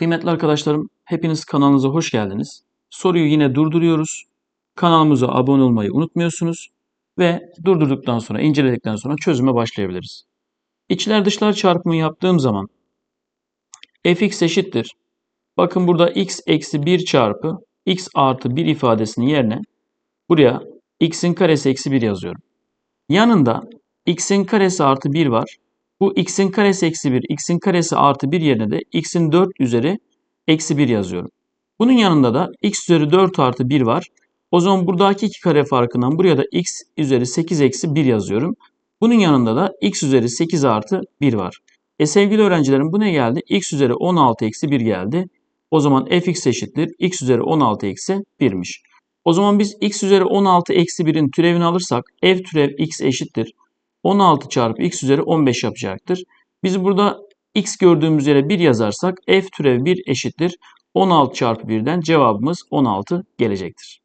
Kıymetli arkadaşlarım, hepiniz kanalımıza hoş geldiniz. Soruyu yine durduruyoruz. Kanalımıza abone olmayı unutmuyorsunuz ve durdurduktan sonra, inceledikten sonra çözüme başlayabiliriz. İçler dışlar çarpımı yaptığım zaman fx eşittir. Bakın burada x eksi 1 çarpı x artı 1 ifadesinin yerine buraya x'in karesi eksi 1 yazıyorum. Yanında x'in karesi artı 1 var. Bu x'in karesi eksi 1, x'in karesi artı 1 yerine de x'in 4 üzeri eksi 1 yazıyorum. Bunun yanında da x üzeri 4 artı 1 var. O zaman buradaki iki kare farkından buraya da x üzeri 8 eksi 1 yazıyorum. Bunun yanında da x üzeri 8 artı 1 var. E sevgili öğrencilerim bu ne geldi? x üzeri 16 eksi 1 geldi. O zaman fx eşittir. x üzeri 16 eksi 1'miş. O zaman biz x üzeri 16 eksi 1'in türevini alırsak f türev x eşittir. 16 çarpı x üzeri 15 yapacaktır. Biz burada x gördüğümüz yere 1 yazarsak f türev 1 eşittir. 16 çarpı 1'den cevabımız 16 gelecektir.